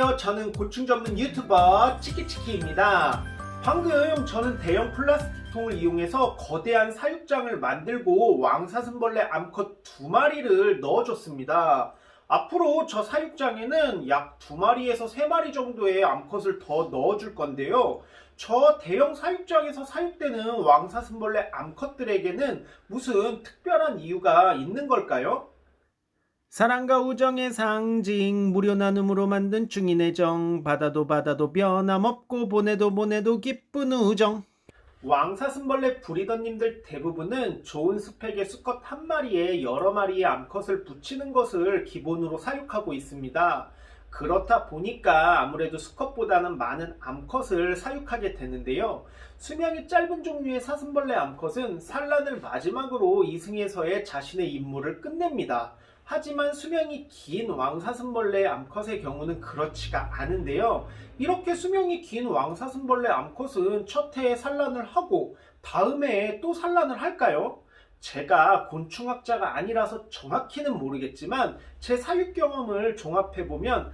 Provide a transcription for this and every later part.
안녕하세요. 저는 고충 전문 유튜버 치키치키입니다. 방금 저는 대형 플라스틱 통을 이용해서 거대한 사육장을 만들고 왕사슴벌레 암컷 두 마리를 넣어줬습니다. 앞으로 저 사육장에는 약 두 마리에서 세 마리 정도의 암컷을 더 넣어줄 건데요. 저 대형 사육장에서 사육되는 왕사슴벌레 암컷들에게는 무슨 특별한 이유가 있는 걸까요? 사랑과 우정의 상징 무료 나눔으로 만든 중인의 정 받아도 받아도 변함없고 보내도 보내도 기쁜 우정 왕사슴벌레 브리더님들 대부분은 좋은 스펙의 수컷 한 마리에 여러 마리의 암컷을 붙이는 것을 기본으로 사육하고 있습니다. 그렇다 보니까 아무래도 수컷보다는 많은 암컷을 사육하게 되는데요. 수명이 짧은 종류의 사슴벌레 암컷은 산란을 마지막으로 이승에서의 자신의 임무를 끝냅니다. 하지만 수명이 긴 왕사슴벌레 암컷의 경우는 그렇지가 않은데요. 이렇게 수명이 긴 왕사슴벌레 암컷은 첫 해에 산란을 하고 다음 해에 또 산란을 할까요? 제가 곤충학자가 아니라서 정확히는 모르겠지만 제 사육 경험을 종합해 보면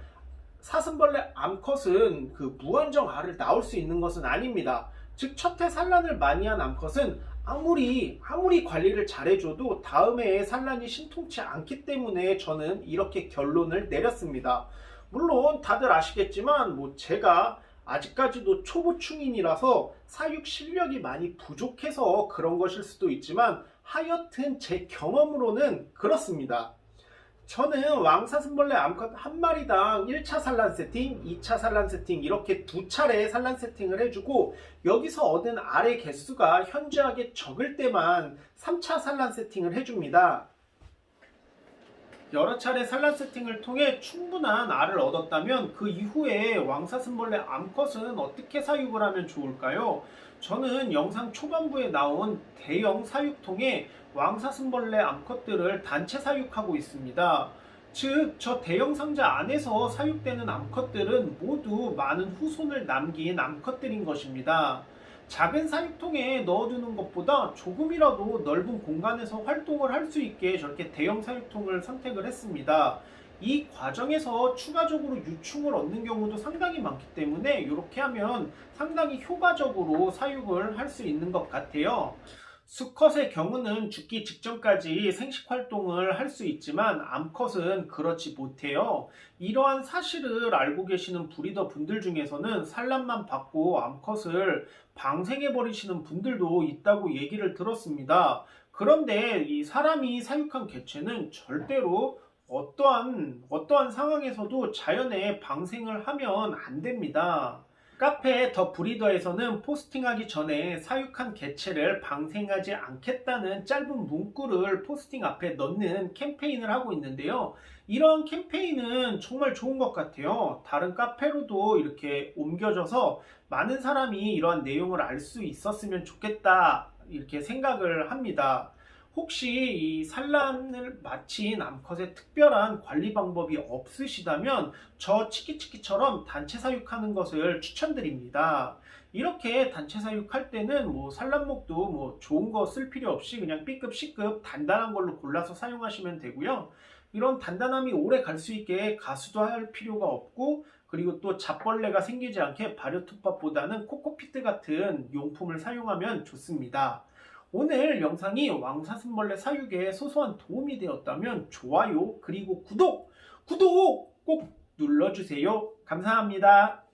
사슴벌레 암컷은 그 무한정 알을 낳을 수 있는 것은 아닙니다. 즉 첫해 산란을 많이 한 암컷은 아무리 아무리 관리를 잘해줘도 다음 해에 산란이 신통치 않기 때문에 저는 이렇게 결론을 내렸습니다. 물론 다들 아시겠지만 뭐 제가 아직까지도 초보충인이라서 사육 실력이 많이 부족해서 그런 것일 수도 있지만 하여튼 제 경험으로는 그렇습니다. 저는 왕사슴벌레 암컷 한 마리당 1차 산란 세팅, 2차 산란 세팅 이렇게 두 차례 산란 세팅을 해주고 여기서 얻은 알의 개수가 현저하게 적을 때만 3차 산란 세팅을 해줍니다. 여러 차례 산란 세팅을 통해 충분한 알을 얻었다면 그 이후에 왕사슴벌레 암컷은 어떻게 사육을 하면 좋을까요? 저는 영상 초반부에 나온 대형 사육통에 왕사슴벌레 암컷들을 단체 사육하고 있습니다. 즉, 저 대형 상자 안에서 사육되는 암컷들은 모두 많은 후손을 남긴 암컷들인 것입니다. 작은 사육통에 넣어두는 것보다 조금이라도 넓은 공간에서 활동을 할 수 있게 저렇게 대형 사육통을 선택을 했습니다. 이 과정에서 추가적으로 유충을 얻는 경우도 상당히 많기 때문에 이렇게 하면 상당히 효과적으로 사육을 할 수 있는 것 같아요. 수컷의 경우는 죽기 직전까지 생식 활동을 할 수 있지만 암컷은 그렇지 못해요. 이러한 사실을 알고 계시는 브리더 분들 중에서는 산란만 받고 암컷을 방생해 버리시는 분들도 있다고 얘기를 들었습니다. 그런데 이 사람이 사육한 개체는 절대로 어떠한 어떠한 상황에서도 자연에 방생을 하면 안 됩니다. 카페 더 브리더에서는 포스팅하기 전에 사육한 개체를 방생하지 않겠다는 짧은 문구를 포스팅 앞에 넣는 캠페인을 하고 있는데요. 이런 캠페인은 정말 좋은 것 같아요. 다른 카페로도 이렇게 옮겨져서 많은 사람이 이러한 내용을 알 수 있었으면 좋겠다. 이렇게 생각을 합니다. 혹시 이 산란을 마친 암컷의 특별한 관리 방법이 없으시다면 저 치키치키처럼 단체 사육하는 것을 추천드립니다. 이렇게 단체 사육할 때는 뭐 산란목도 뭐 좋은 거 쓸 필요 없이 그냥 B급, C급 단단한 걸로 골라서 사용하시면 되고요. 이런 단단함이 오래 갈 수 있게 가수도 할 필요가 없고 그리고 또 잡벌레가 생기지 않게 발효톱밥보다는 코코피트 같은 용품을 사용하면 좋습니다. 오늘 영상이 왕사슴벌레 사육에 소소한 도움이 되었다면 좋아요 그리고 구독 구독 꼭 눌러주세요. 감사합니다.